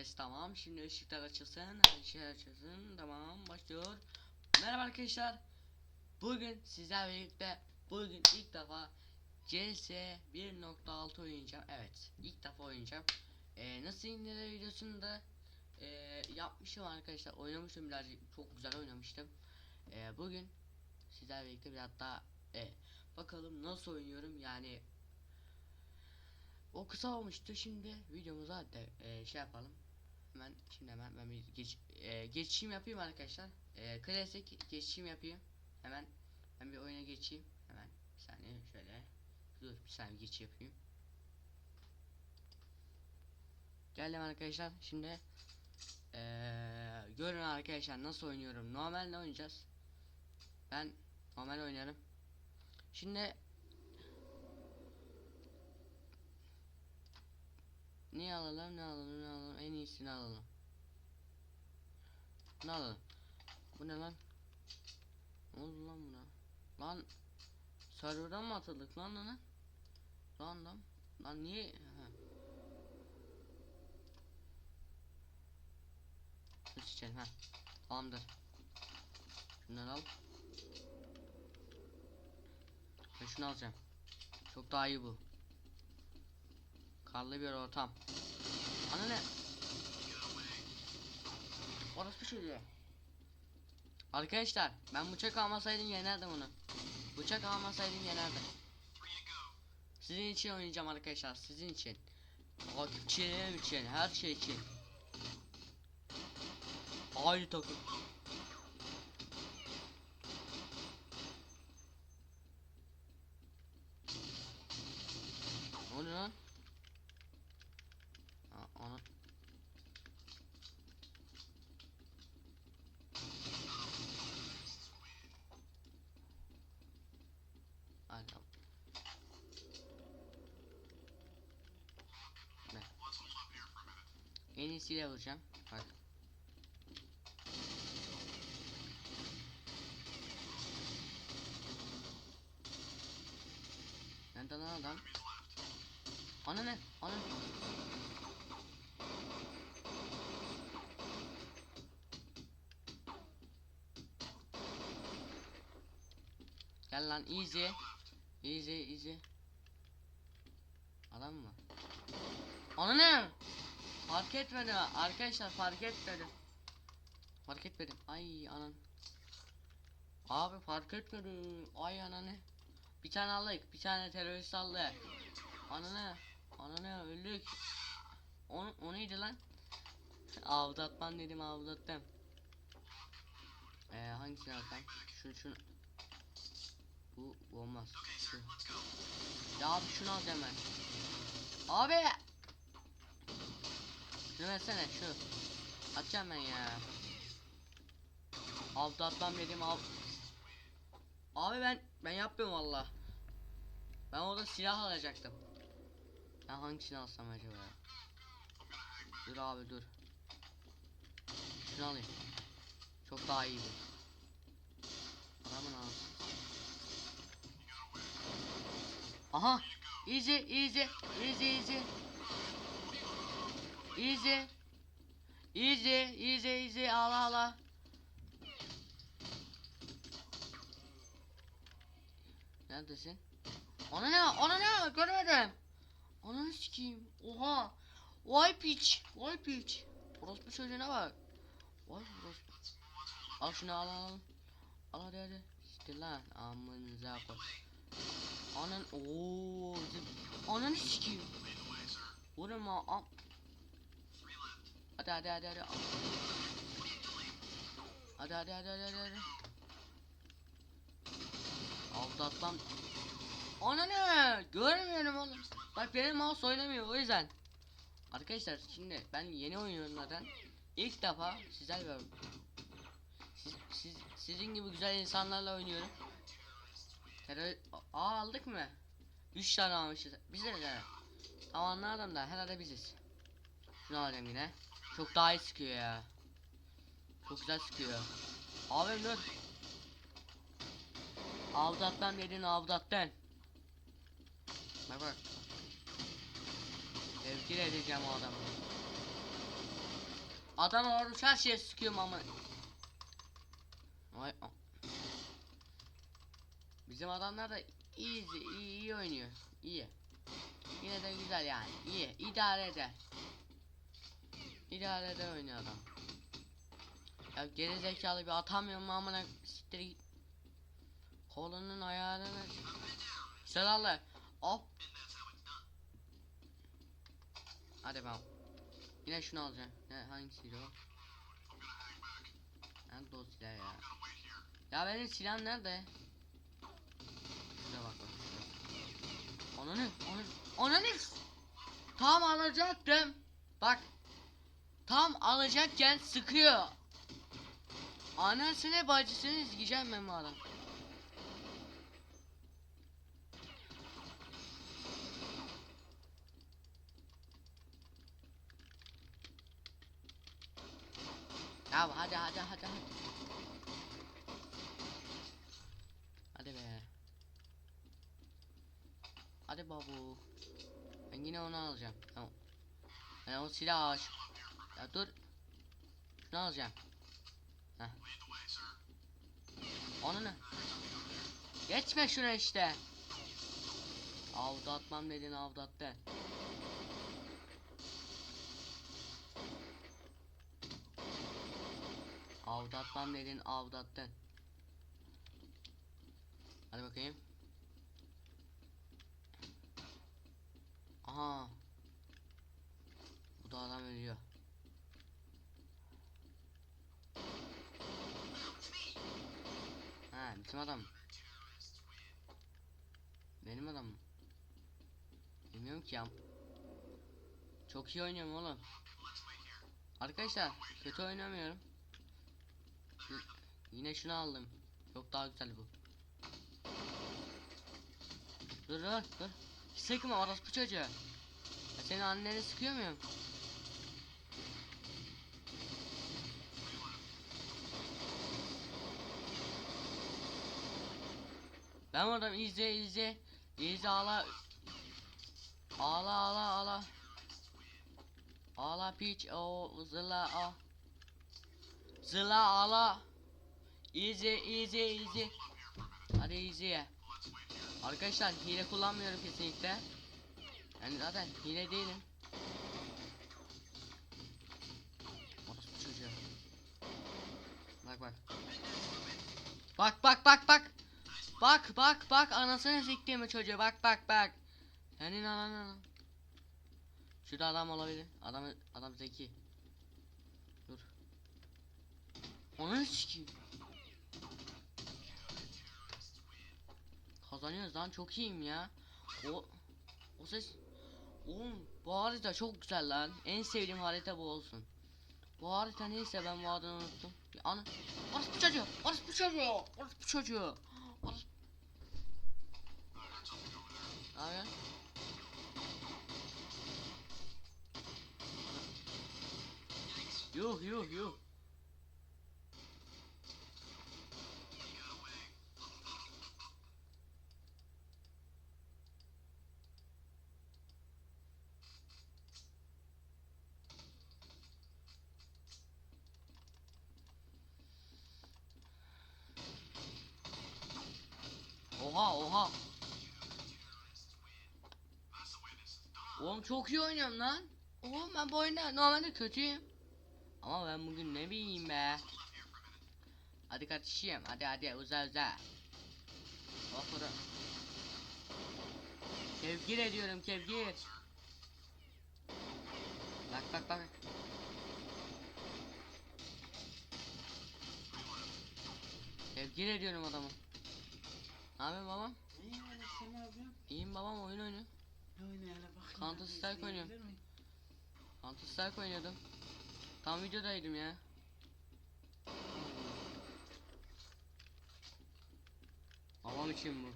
Ses tamam. Şimdi ışıklar açılsın. Her şey açılsın. Tamam başlıyor. Merhaba arkadaşlar. Bugün sizlerle birlikte bugün ilk defa CS 1.6 oynayacağım. Evet ilk defa oynayacağım. Ee, nasıl indirir videosunu da e, yapmışım arkadaşlar. Oynamıştım birazcık. Çok güzel oynamıştım. Ee, bugün sizlerle birlikte biraz daha e, bakalım nasıl oynuyorum yani o kısa olmuştu şimdi videomuza de e, şey yapalım hemen şimdi hemen ben bir geç, e, geçişim yapayım arkadaşlar. E, klasik geçişim yapayım. Hemen ben bir oyuna geçeyim. Hemen bir saniye şöyle. Dur bir saniye geç yapayım. Geldim arkadaşlar. Şimdi e, görün arkadaşlar nasıl oynuyorum. Normalde oynayacağız? Ben normal oynarım. Şimdi Ne alalım ne alalım ne alalım en iyisini alalım. Ne alalım? Bu ne lan? Ne oldu lan buna? Lan serverdan mı atıldık lan lan? Lan lan niye? Ha. Şunu seçelim ha. Tamamdır. Şunları al. Ben şunu alacağım. Çok daha iyi bu. Karlı bir ortam. Ana ne? Orası bir şey diyor. Arkadaşlar ben bıçak almasaydım yenerdim onu. Bıçak almasaydım yenerdim. Sizin için oynayacağım arkadaşlar sizin için. Takipçilerim için her şey için. Aynı takım. En iyisiyle vuracağım. Bak. Nerede lan adam? Ana ne? Ana. Gel lan easy. Easy easy. Adam mı? Ana ne? Fark etmedi arkadaşlar fark etmedi. Fark etmedim. Ay anan. Abi fark etmedi. Ay ananı. Bir tane aldık. Bir tane terörist aldı. Ananı. Ananı öldük. O, o neydi lan? Avdatman dedim avdattım. Ee, hangisini alsam? Şunu şunu. Bu olmaz. Şu. Ya abi şunu alacağım ben. Abi. Şunu versene şu. Atacağım ben ya. Avdatman dedim av. Abi ben ben yapmıyorum valla. Ben orada silah alacaktım. Ben hangisini alsam acaba? Dur abi dur. Şunu alayım. Çok daha iyiydi. Adamın ağzı. Aha. Easy easy easy easy. Easy. Easy easy easy ala ala. Neredesin? Ona ne? Ona ne? Görmedim. Ananı sikeyim. Oha. Vay piç. Vay piç. Orospu çocuğuna bak. Vay orospu. Al şunu al al. Al hadi hadi. İşte lan. Amınıza koy. Anan ooo. Ananı sikeyim. Vurma am. Hadi hadi hadi hadi. Hadi hadi hadi hadi hadi. Aldatmam. Ana ne? Görmüyorum oğlum. Bak benim mouse oynamıyor o yüzden. Arkadaşlar şimdi ben yeni oynuyorum zaten. İlk defa sizler görüyorum. Siz, siz, sizin gibi güzel insanlarla oynuyorum. Terör... Aa aldık mı? 3 tane almışız. Biz de anladım da herhalde biziz. Şunu alacağım yine. Çok daha iyi sıkıyor ya. Çok güzel sıkıyor. Abi dur. Avdattan dedin avdattan. Bak bak. Tevkil edeceğim o adamı. Adam olmuş her şeye sıkıyorum ama. Vay. Bizim adamlar da iyi, iyi, iyi oynuyor. İyi. Yine de güzel yani. İyi. idare eder. İdare eder oynuyor adam. Ya geri zekalı bir atamıyorum amına siktir. Kolunun ayarını Selalle. Hop. Hadi ben. Yine şunu alacağım. Ne hangisiydi o? Nerede o silah ya? Ya benim silahım nerede? Şuraya bak bak. Onu ne? Onu onu ne? Tam alacaktım. Bak. Tam alacakken sıkıyor. Anasını bacısını izleyeceğim ben bu adam. Ya hadi hadi hadi hadi. Hadi be. Hadi babu. Ben yine onu alacağım. Tamam. Ben o silah aç. Ya dur. Şunu alacağım. Heh. Onu ne? Geçme şuna işte. Avdatmam dedin avdattı. Avdatmam dedin avdattın. Hadi bakayım. Aha. Bu da adam ölüyor. Ha bizim adam. Benim adam mı? Ya. Çok iyi oynuyorum oğlum. Arkadaşlar kötü oynamıyorum. Yine şunu aldım. Çok daha güzel bu. Dur dur dur. Sıkma orospu çocuğu. Ya senin anneni sıkıyor muyum? Ben oradan izle izle. İzle ağla. Ağla ağla ağla. Ağla piç o zıla a. Zıla ağla. İzle izle izle. Hadi izle. Arkadaşlar hile kullanmıyorum kesinlikle. Yani zaten hile değilim. Çocuğu. Bak bak. Bak bak bak bak. Bak bak bak anasını siktiğimi çocuğu bak bak bak. Senin ananı. Şurada adam olabilir. Adam adam zeki. Dur. Onu sikeyim. Kazanıyoruz lan çok iyiyim ya. O o ses Oğlum bu harita çok güzel lan. En sevdiğim harita bu olsun. Bu harita neyse ben bu adını unuttum. Bir anı. Orospu çocuğu. Orospu çocuğu. Orospu çocuğu. Orospu. Ne Yuh yuh yuh. Oha oha. Oğlum çok iyi oynuyorum lan. Oğlum ben bu oyunda normalde kötüyüm. Ama ben bugün ne bileyim be. Hadi kardeşim hadi hadi uza uza. Vapura. Kevgir ediyorum kevgir. Bak bak bak. Kevgir ediyorum adamı. Ne yapıyorsun babam? İyi öyle sen ne yapıyorsun? İyiyim babam oyun oynuyor. Ne oynayalım bakayım. Counter Strike oynuyorum. Counter Strike oynuyordum. Tam videodaydım ya. Babam için bu.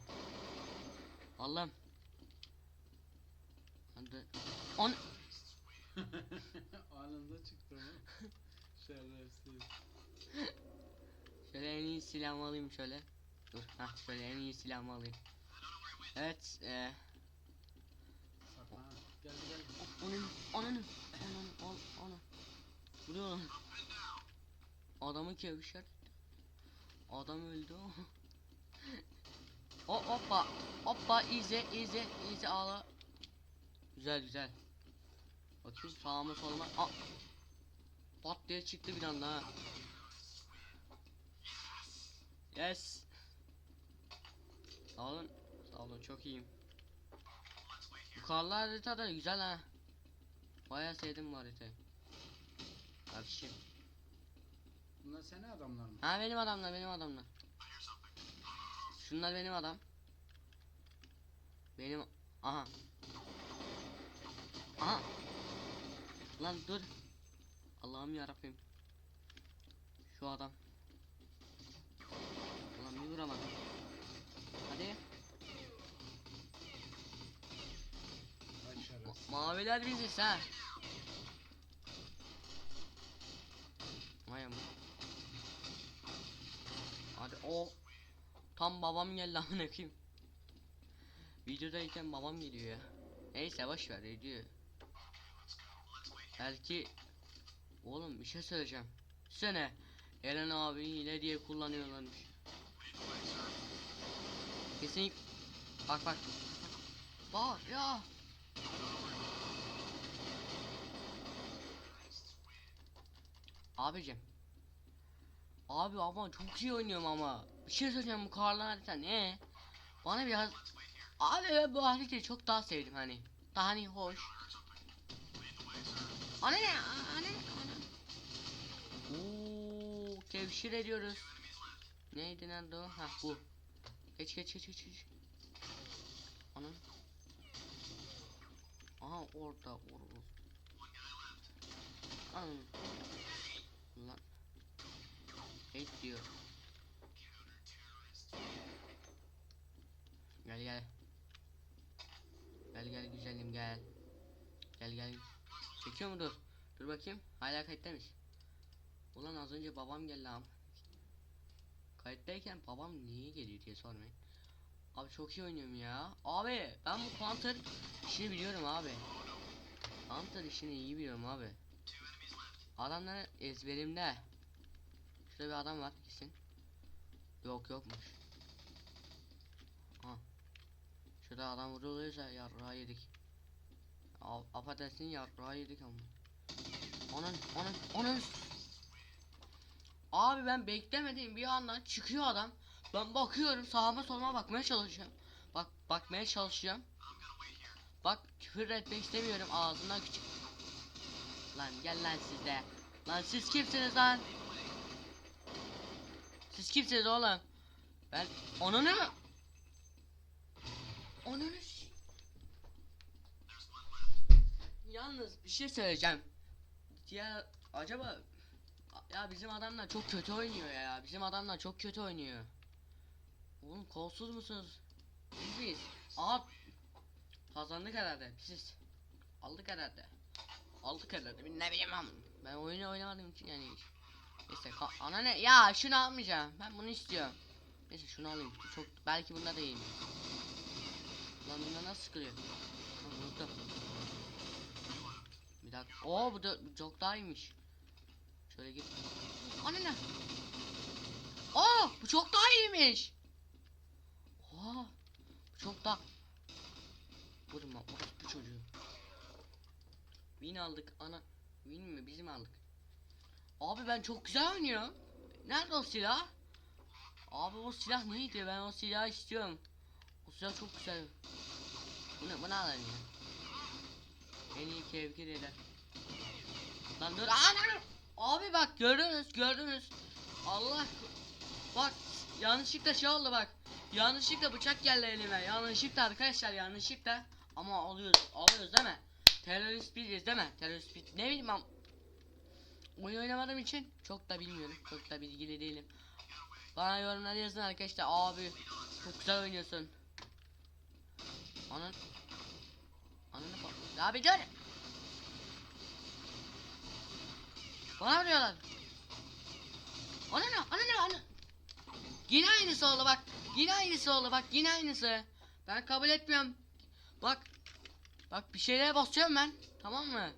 Allah'ım. Hadi. On. Anında çıktı mı? Şerefsiz. Şöyle en iyi silahımı alayım şöyle. Dur. Hah şöyle en iyi silahımı alayım. Evet. Eee. Saklan. Gel gel. Onun. Onun. Onun. Onun. Vuruyor lan. Adamı kevşer. Adam öldü. o hoppa. Hoppa ize ize ize ağla. Güzel güzel. Bakayım sağıma soluma. Aa. Pat diye çıktı bir anda ha. Yes. Sağ olun. Sağ olun çok iyiyim. Bu karlı harita da güzel ha. Bayağı sevdim bu haritayı. Kardeşim. Bunlar senin adamlar mı? Ha benim adamlar benim adamlar. Şunlar benim adam. Benim aha. Aha. Lan dur. Allah'ım ya Rabbim. Şu adam. Ulan bir vuramadım. Hadi. Ma maviler biziz ha. O. Tam babam geldi amına koyayım. Videodayken babam geliyor ya. Neyse boş ver ediyor. Belki Oğlum bir şey söyleyeceğim. Sene Eren abi hile diye kullanıyorlarmış. Kesin Bak bak. Bak ya. Abicim. Abi ama çok iyi oynuyorum ama. Bir şey söyleyeceğim bu karlı harita ne? Bana biraz... Abi ben bu haritayı çok daha sevdim hani. Daha hani hoş. Ana ne? Ana ne? Ana. Oo, kevşir ediyoruz. Neydi nerede o? Ha bu. Geç geç geç geç. geç. Ana. Aha orada orada. Anam. Hate diyor. Gel gel. Gel gel güzelim gel. Gel gel. Çekiyor mu dur? Dur bakayım. Hala kayıttaymış. Ulan az önce babam geldi am. Kayıttayken babam niye geliyor diye sormayın. Abi çok iyi oynuyorum ya. Abi ben bu counter işini biliyorum abi. Counter işini iyi biliyorum abi. Adamlar ezberimde. Şurada bir adam var kesin. Yok yokmuş. Ha. Şurada adam vuruluyorsa yarrağı yedik. Affedersin yarrağı yedik ama. Onun onun onun. Abi ben beklemedim bir yandan çıkıyor adam. Ben bakıyorum sağıma soluma bakmaya çalışıyorum. Bak bakmaya çalışıyorum. Bak küfür etmek istemiyorum ağzından küçük. Lan gel lan siz de. Lan siz kimsiniz lan? Siz kimsiniz oğlum? Ben onu ne? Onu ne? Yalnız bir şey söyleyeceğim. Ya acaba ya bizim adamlar çok kötü oynuyor ya. Bizim adamlar çok kötü oynuyor. Oğlum kolsuz musunuz? Biz miyiz? Aha kazandık herhalde. Pisiz. Aldık herhalde. Aldık herhalde. Ben ne bileyim am. Ben oyunu oynamadığım için yani. Neyse ana ne? Ya şunu almayacağım. Ben bunu istiyorum. Neyse şunu alayım. Çok belki bunda da iyiyim. Lan bunda nasıl sıkılıyor? Unuttum. Bir dakika. Oo bu da bu çok daha iyiymiş. Şöyle git. Ana ne? Aa bu çok daha iyiymiş. Oha. Bu çok daha. Vurma orospu çocuğu. Win aldık ana. Win mi bizim aldık. Abi ben çok güzel oynuyorum. Nerede o silah? Abi o silah neydi? Ben o silahı istiyorum. O silah çok güzel. Bu ne? Bu ne alayım ya? En iyi kevkir eder. Lan dur. Ana! Abi bak gördünüz gördünüz. Allah. Bak yanlışlıkla şey oldu bak. Yanlışlıkla bıçak geldi elime. Yanlışlıkla arkadaşlar yanlışlıkla. Ama alıyoruz alıyoruz değil mi? Terörist biziz değil mi? Terörist biz. Ne bileyim ben. Oyun oynamadığım için çok da bilmiyorum. Çok da bilgili değilim. Bana yorumlar yazın arkadaşlar. Abi çok güzel oynuyorsun. Anın. Ananı bak. Abi dur. Bana vuruyorlar. Ana ne? Ana ne? Ana. Yine aynısı oldu bak. Yine aynısı oldu bak. Yine aynısı. Ben kabul etmiyorum. Bak. Bak bir şeylere basıyorum ben. Tamam mı?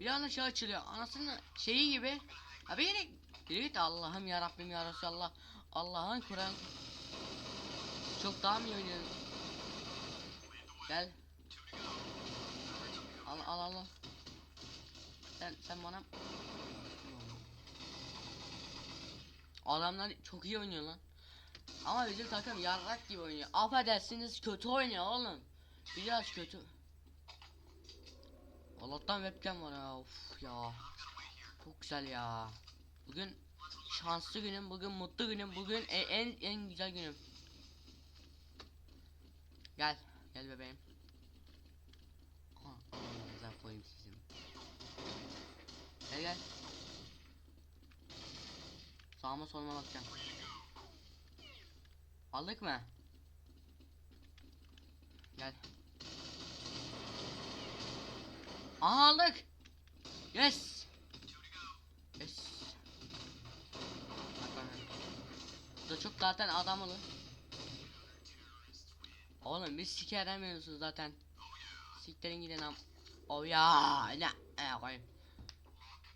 Bir anda şey açılıyor. Anasının şeyi gibi. Abi yine git Allah'ım ya Rabbim ya Resulallah. Allah'ın Kur'an. Çok daha mı iyi oynuyorsun? Gel. Al al. al. Sen sen bana Adamlar çok iyi oynuyor lan. Ama bizim takım yarrak gibi oynuyor. Affedersiniz kötü oynuyor oğlum. Biraz kötü. Allah'tan webcam var ya. Of ya. Çok güzel ya. Bugün şanslı günüm, bugün mutlu günüm, bugün e- en en güzel günüm. Gel, gel bebeğim. Güzel koyayım sizin. Gel gel. Sağıma soluma bakacağım. Aldık mı? Gel. Aldık. Yes. Yes. Bu da çok zaten adam olur. Oğlum biz sikeremiyorsunuz zaten. Siktirin gidin am. Oh ya ne ne koyayım.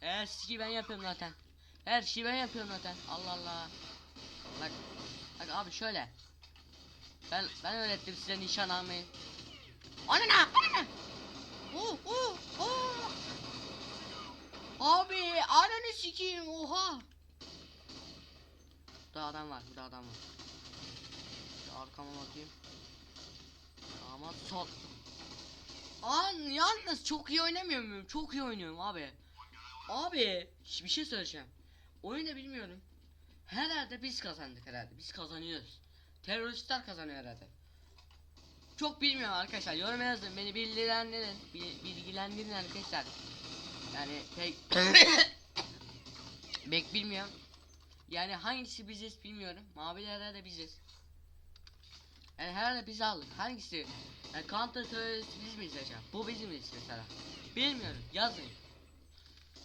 Her şeyi ben yapıyorum zaten. Her şeyi ben yapıyorum zaten. Allah Allah. Bak bak abi şöyle. Ben ben öğrettim size nişan almayı. Anana anana. Abi ananı sikeyim oha. Burada adam var burada adam var. Arkama bakayım. Ama sol. An yalnız çok iyi oynamıyor muyum? Çok iyi oynuyorum abi. Abi bir şey söyleyeceğim. Oyunu bilmiyorum. Herhalde biz kazandık herhalde. Biz kazanıyoruz. Teröristler kazanıyor herhalde. Çok bilmiyorum arkadaşlar. Yorum yazın. Beni bilgilendirin. Bil- Bilgilendirin arkadaşlar. Yani pek Bek bilmiyorum. Yani hangisi biziz bilmiyorum. Maviler herhalde biziz. Yani herhalde biz aldık. Hangisi? Yani Counter Terrorist biz miyiz acaba? Bu bizim miyiz mesela? Bilmiyorum. Yazın.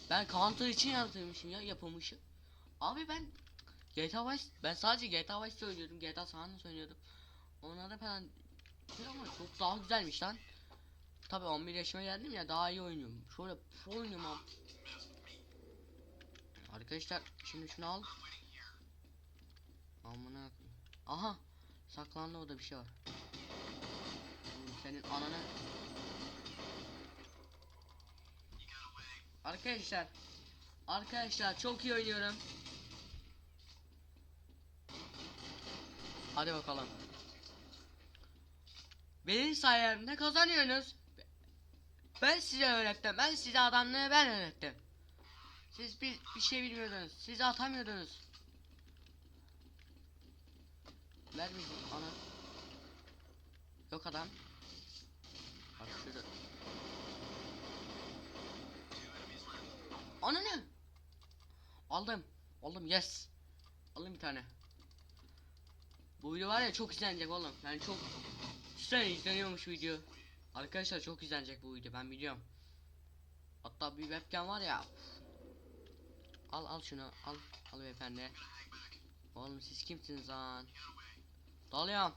Ben Counter için yazdırmışım ya yapılmışım. Abi ben GTA Vice ben sadece GTA Vice söylüyordum. GTA San Andreas oynuyordum. Onlarda falan şey çok daha güzelmiş lan. Tabi 11 yaşıma geldim ya daha iyi oynuyorum. Şöyle pro oynuyorum abi. Arkadaşlar şimdi şunu al. Amına. Aha saklandı orada bir şey var. Senin ananı Arkadaşlar Arkadaşlar çok iyi oynuyorum. Hadi bakalım. Benim sayemde kazanıyorsunuz. Ben size öğrettim. Ben size adamlığı ben öğrettim. Siz bir, bir şey bilmiyordunuz. Siz atamıyordunuz. Ver bir ana. Yok adam. Bak şurada. Ana ne? Aldım. Aldım yes. Aldım bir tane. Bu video var ya çok izlenecek oğlum. Yani çok güzel izleniyormuş video. Arkadaşlar çok izlenecek bu video ben biliyorum. Hatta bir webcam var ya. Al al şunu al al beyefendi. Oğlum siz kimsiniz lan? Dalıyorum.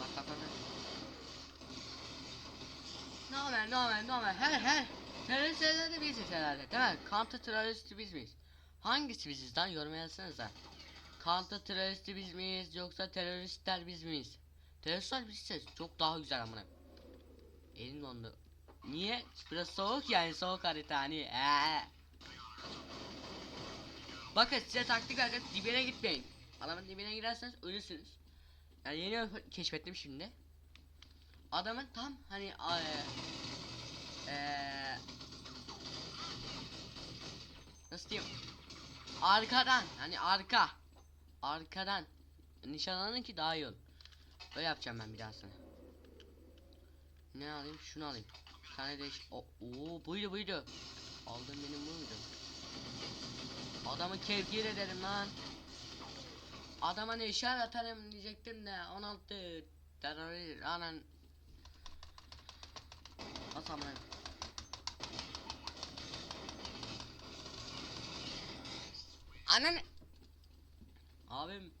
Bak bak bak. Ne haber ne haber ne haber her her. Teröristler de biziz herhalde değil mi? Counter teröristi biz miyiz? Hangisi biziz lan yorum yazsanıza. Counter teröristi biz miyiz yoksa teröristler biz miyiz? Teröristler biziz çok daha güzel amına. Elim dondu. Niye? Biraz soğuk yani soğuk harita hani. Ee. Bakın size taktik verdim dibine gitmeyin. Adamın dibine girerseniz ölürsünüz. Yani yeni keşfettim şimdi. Adamın tam hani eee eee nasıl diyeyim? Arkadan hani arka arkadan nişanlanın ki daha iyi olur. Böyle yapacağım ben bir daha sana. Ne alayım? Şunu alayım. Bir tane değiş. O, buydu buydu. Aldım benim bu muydu? Adamı kevgir ederim lan. Adama ne işaret atarım diyecektim de 16 terörist anan amına? Anan Abim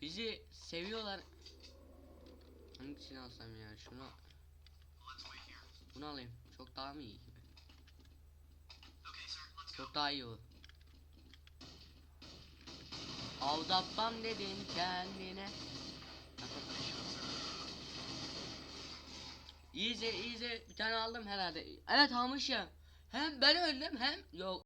bizi seviyorlar. Hangisini alsam ya? Şunu bunu alayım. Çok daha mı iyi gibi? Çok daha iyi bu. Aldatmam dedin kendine. Easy easy bir tane aldım herhalde. Evet almışım. Hem ben öldüm hem yok